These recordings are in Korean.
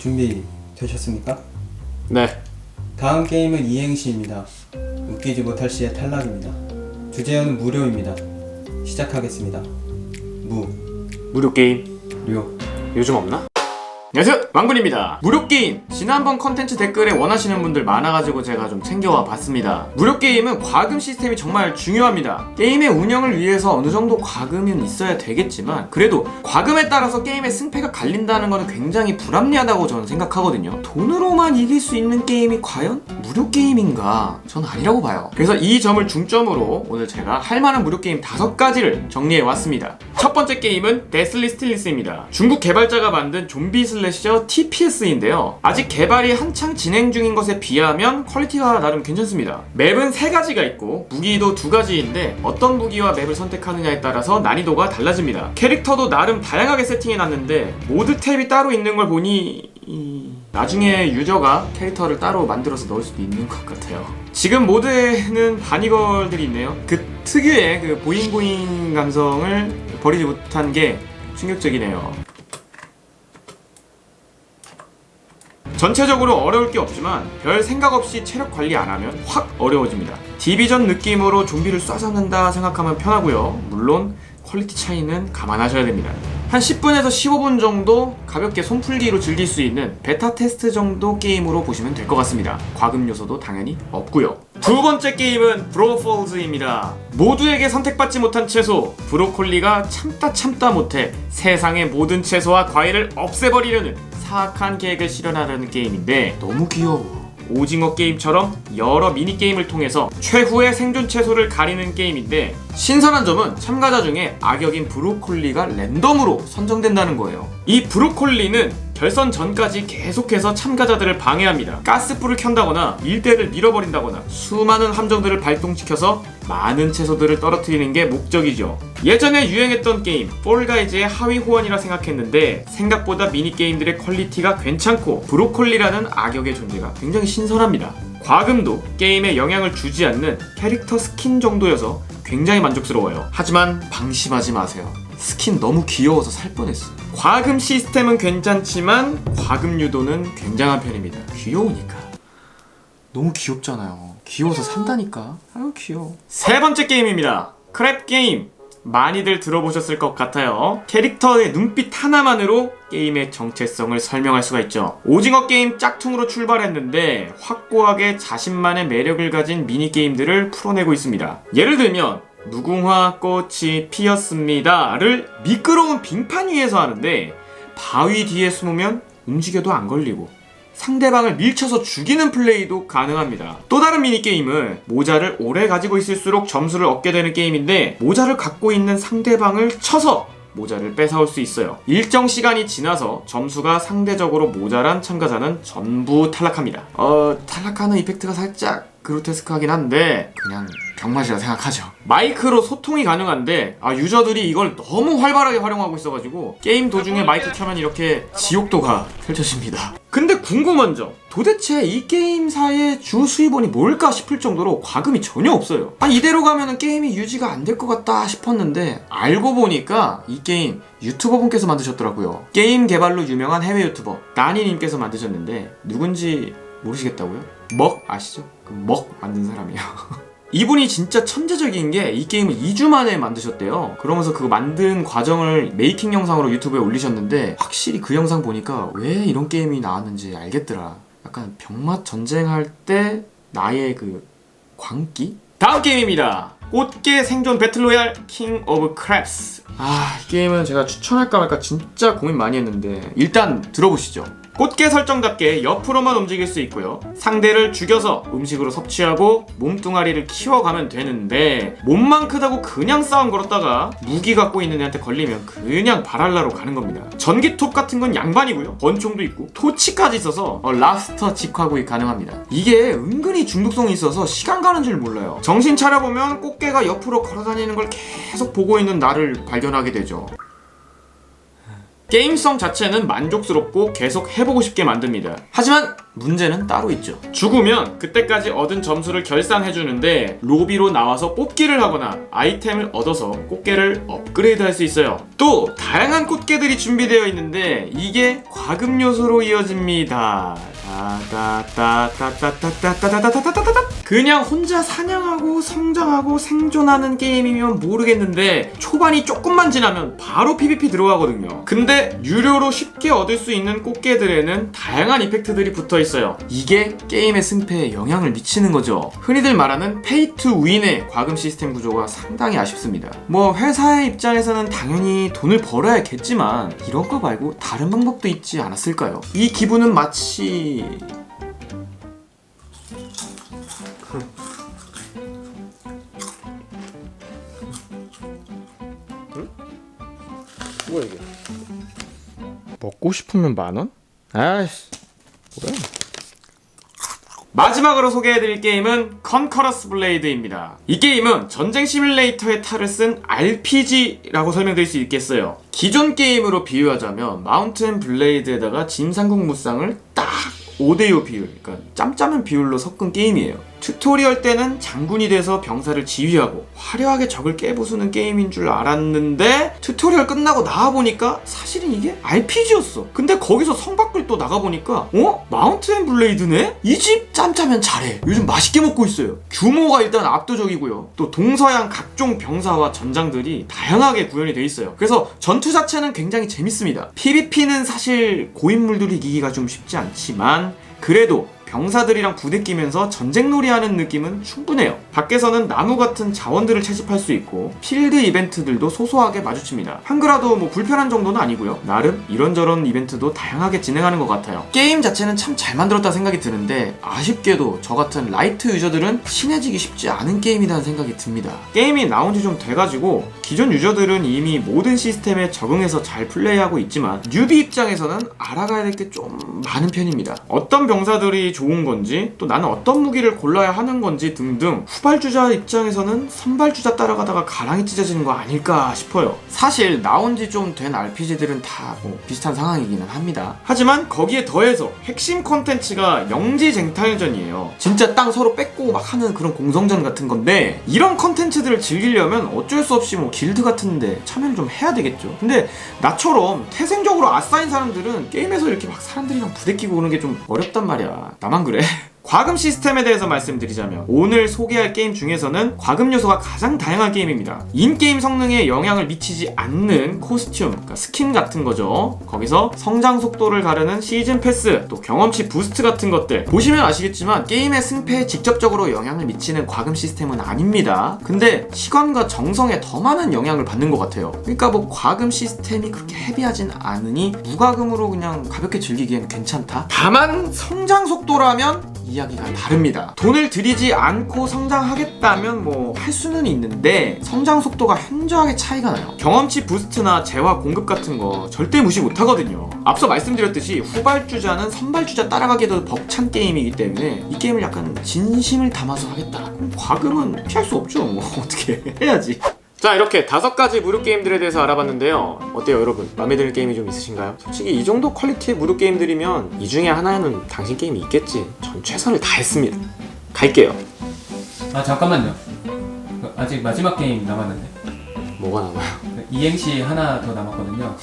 준비 되셨습니까? 네. 다음 게임은 이행시입니다. 웃기지 못할 시의 탈락입니다. 주제어는 무료입니다. 시작하겠습니다. 무, 무료 게임 료. 요즘 없나? 안녕하세요 망군입니다. 무료게임. 지난번 컨텐츠 댓글에 원하시는 분들 많아가지고 제가 좀 챙겨와 봤습니다. 무료게임은 과금 시스템이 정말 중요합니다. 게임의 운영을 위해서 어느 정도 과금은 있어야 되겠지만 그래도 과금에 따라서 게임의 승패가 갈린다는 것은 굉장히 불합리하다고 저는 생각하거든요. 돈으로만 이길 수 있는 게임이 과연 무료게임인가? 저는 아니라고 봐요. 그래서 이 점을 중점으로 오늘 제가 할 만한 무료게임 다섯 가지를 정리해 왔습니다. 첫 번째 게임은 데슬리 스틸리스입니다. 중국 개발자가 만든 좀비 슬 래셔 TPS인데요. 아직 개발이 한창 진행 중인 것에 비하면 퀄리티가 나름 괜찮습니다. 맵은 세 가지가 있고 무기도 두 가지인데 어떤 무기와 맵을 선택하느냐에 따라서 난이도가 달라집니다. 캐릭터도 나름 다양하게 세팅해놨는데 모드 탭이 따로 있는 걸 보니 이- 나중에 유저가 캐릭터를 따로 만들어서 넣을 수도 있는 것 같아요. 지금 모드에는 바니걸들이 있네요. 그 특유의 그 보잉보잉 감성을 버리지 못한 게 충격적이네요. 전체적으로 어려울 게 없지만 별 생각 없이 체력 관리 안 하면 확 어려워집니다. 디비전 느낌으로 좀비를 쏴잡는다 생각하면 편하고요. 물론 퀄리티 차이는 감안하셔야 됩니다. 한 10분에서 15분 정도 가볍게 손풀기로 즐길 수 있는 베타 테스트 정도 게임으로 보시면 될 것 같습니다. 과금 요소도 당연히 없고요. 두 번째 게임은 브로폴즈입니다. 모두에게 선택받지 못한 채소 브로콜리가 참다 참다 못해 세상의 모든 채소와 과일을 없애버리려는 사악한 계획을 실현하려는 게임인데 너무 귀여워. 오징어 게임처럼 여러 미니 게임을 통해서 최후의 생존 채소를 가리는 게임인데 신선한 점은 참가자 중에 악역인 브로콜리가 랜덤으로 선정된다는 거예요. 이 브로콜리는 결선 전까지 계속해서 참가자들을 방해합니다. 가스불을 켠다거나 일대를 밀어버린다거나 수많은 함정들을 발동시켜서 많은 채소들을 떨어뜨리는 게 목적이죠. 예전에 유행했던 게임 폴가이즈의 하위 호환이라 생각했는데 생각보다 미니 게임들의 퀄리티가 괜찮고 브로콜리라는 악역의 존재가 굉장히 신선합니다. 과금도 게임에 영향을 주지 않는 캐릭터 스킨 정도여서 굉장히 만족스러워요. 하지만 방심하지 마세요. 스킨 너무 귀여워서 살 뻔했어. 과금 시스템은 괜찮지만 과금 유도는 굉장한 편입니다. 귀여우니까. 너무 귀엽잖아요. 귀여워서 산다니까. 아유 귀여워. 세 번째 게임입니다. 크랩 게임. 많이들 들어보셨을 것 같아요. 캐릭터의 눈빛 하나만으로 게임의 정체성을 설명할 수가 있죠. 오징어 게임 짝퉁으로 출발했는데 확고하게 자신만의 매력을 가진 미니 게임들을 풀어내고 있습니다. 예를 들면 무궁화 꽃이 피었습니다를 미끄러운 빙판 위에서 하는데 바위 뒤에 숨으면 움직여도 안 걸리고 상대방을 밀쳐서 죽이는 플레이도 가능합니다. 또 다른 미니게임은 모자를 오래 가지고 있을수록 점수를 얻게 되는 게임인데 모자를 갖고 있는 상대방을 쳐서 모자를 뺏어올 수 있어요. 일정 시간이 지나서 점수가 상대적으로 모자란 참가자는 전부 탈락합니다. 어, 탈락하는 이펙트가 살짝 그로테스크하긴 한데 그냥 병맛이라 생각하죠. 마이크로 소통이 가능한데 아 유저들이 이걸 너무 활발하게 활용하고 있어가지고 게임 도중에 마이크 켜면 이렇게 지옥도가 펼쳐집니다. 근데 궁금한 점 도대체 이 게임사의 주 수입원이 뭘까 싶을 정도로 과금이 전혀 없어요. 아 이대로 가면은 게임이 유지가 안 될 것 같다 싶었는데 알고 보니까 이 게임 유튜버 분께서 만드셨더라고요. 게임 개발로 유명한 해외 유튜버 나니님께서 만드셨는데 누군지 모르시겠다고요? 먹 아시죠? 그 먹 만든 사람이에요. 이분이 진짜 천재적인 게 이 게임을 2주 만에 만드셨대요. 그러면서 그 만든 과정을 메이킹 영상으로 유튜브에 올리셨는데 확실히 그 영상 보니까 왜 이런 게임이 나왔는지 알겠더라. 약간 병맛 전쟁할 때 나의 그 광기? 다음 게임입니다. 꽃게 생존 배틀로얄 킹 오브 크랩스. 아, 이 게임은 제가 추천할까 말까 진짜 고민 많이 했는데 일단 들어보시죠. 꽃게 설정답게 옆으로만 움직일 수 있고요. 상대를 죽여서 음식으로 섭취하고 몸뚱아리를 키워가면 되는데 몸만 크다고 그냥 싸움 걸었다가 무기 갖고 있는 애한테 걸리면 그냥 바랄라로 가는 겁니다. 전기톱 같은 건 양반이고요. 권총도 있고 토치까지 있어서 어, 라스터 직화구이 가능합니다. 이게 은근히 중독성이 있어서 시간 가는 줄 몰라요. 정신 차려보면 꽃게가 옆으로 걸어다니는 걸 계속 보고 있는 나를 발견하게 되죠. 게임성 자체는 만족스럽고 계속 해보고 싶게 만듭니다. 하지만 문제는 따로 있죠. 죽으면 그때까지 얻은 점수를 결산해주는데 로비로 나와서 뽑기를 하거나 아이템을 얻어서 꽃게를 업그레이드 할 수 있어요. 또 다양한 꽃게들이 준비되어 있는데 이게 과금 요소로 이어집니다. 그냥 혼자 사냥하고 성장하고 생존하는 게임이면 모르겠는데 초반이 조금만 지나면 바로 PVP 들어가거든요. 근데 유료로 쉽게 얻을 수 있는 꽃게들에는 다양한 이펙트들이 붙어 있어요. 이게 게임의 승패에 영향을 미치는 거죠. 흔히들 말하는 페이 투 윈의 과금 시스템 구조가 상당히 아쉽습니다. 뭐 회사의 입장에서는 당연히 돈을 벌어야겠지만 이런 거 말고 다른 방법도 있지 않았을까요? 이 기분은 마치 뭐야 이게? 먹고 싶으면 만 원? 아이씨 뭐야? 마지막으로 소개해드릴 게임은 컨커러스 블레이드입니다. 이 게임은 전쟁 시뮬레이터의 탈을 쓴 RPG라고 설명드릴 수 있겠어요. 기존 게임으로 비유하자면 마운트 앤 블레이드에다가 진상국 무쌍을 딱 5대5 비율, 그러니까 짬짜면 비율로 섞은 게임이에요. 튜토리얼 때는 장군이 돼서 병사를 지휘하고 화려하게 적을 깨부수는 게임인 줄 알았는데 튜토리얼 끝나고 나와보니까 사실은 이게 RPG였어. 근데 거기서 성 밖을 또 나가보니까 어? 마운트 앤 블레이드네? 이 집 짬짜면 잘해. 요즘 맛있게 먹고 있어요. 규모가 일단 압도적이고요. 또 동서양 각종 병사와 전장들이 다양하게 구현이 돼 있어요. 그래서 전투 자체는 굉장히 재밌습니다. PVP는 사실 고인물들이 이기기가 좀 쉽지 않지만 그래도 병사들이랑 부대끼면서 전쟁놀이 하는 느낌은 충분해요. 밖에서는 나무 같은 자원들을 채집할 수 있고 필드 이벤트들도 소소하게 마주칩니다. 한글화도 뭐 불편한 정도는 아니고요. 나름 이런저런 이벤트도 다양하게 진행하는 것 같아요. 게임 자체는 참 잘 만들었다 생각이 드는데 아쉽게도 저 같은 라이트 유저들은 친해지기 쉽지 않은 게임이라는 생각이 듭니다. 게임이 나온 지 좀 돼가지고 기존 유저들은 이미 모든 시스템에 적응해서 잘 플레이하고 있지만 뉴비 입장에서는 알아가야 될 게 좀 많은 편입니다. 어떤 병사들이 좋은 건지 또 나는 어떤 무기를 골라야 하는 건지 등등 후발주자 입장에서는 선발주자 따라가다가 가랑이 찢어지는 거 아닐까 싶어요. 사실 나온 지 좀 된 RPG들은 다 뭐 비슷한 상황이기는 합니다. 하지만 거기에 더해서 핵심 콘텐츠가 영지쟁탈전이에요. 진짜 땅 서로 뺏고 막 하는 그런 공성전 같은 건데 이런 콘텐츠들을 즐기려면 어쩔 수 없이 뭐 길드 같은데 참여를 좀 해야 되겠죠. 근데 나처럼 태생적으로 아싸인 사람들은 게임에서 이렇게 막 사람들이랑 부대끼고 오는 게 좀 어렵단 말이야. kanan kure 과금 시스템에 대해서 말씀드리자면 오늘 소개할 게임 중에서는 과금 요소가 가장 다양한 게임입니다. 인게임 성능에 영향을 미치지 않는 코스튬, 그러니까 스킨 같은 거죠. 거기서 성장 속도를 가르는 시즌 패스, 또 경험치 부스트 같은 것들 보시면 아시겠지만 게임의 승패에 직접적으로 영향을 미치는 과금 시스템은 아닙니다. 근데 시간과 정성에 더 많은 영향을 받는 것 같아요. 그러니까 뭐 과금 시스템이 그렇게 헤비하진 않으니 무과금으로 그냥 가볍게 즐기기엔 괜찮다. 다만 성장 속도라면 이야기가 다릅니다. 돈을 들이지 않고 성장하겠다면 뭐 할 수는 있는데 성장 속도가 현저하게 차이가 나요. 경험치 부스트나 재화 공급 같은 거 절대 무시 못 하거든요. 앞서 말씀드렸듯이 후발주자는 선발주자 따라가기도 벅찬 게임이기 때문에 이 게임을 약간 진심을 담아서 하겠다. 그럼 과금은 피할 수 없죠. 뭐 어떻게 해야지. 자 이렇게 다섯 가지 무료 게임들에 대해서 알아봤는데요 어때요 여러분 마음에 드는 게임이 좀 있으신가요? 솔직히 이 정도 퀄리티의 무료 게임들이면 이 중에 하나는 당신 게임이 있겠지 전 최선을 다했습니다 갈게요 아 잠깐만요. 그 아직 마지막 게임 남았는데 뭐가 남아요? 그 이행시 하나 더 남았거든요.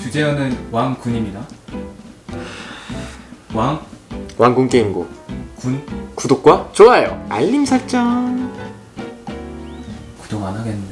주제어는 왕군입니다. 왕, 왕군 게임고 군 구독과 좋아요 알림 설정 기동 안 하겠네.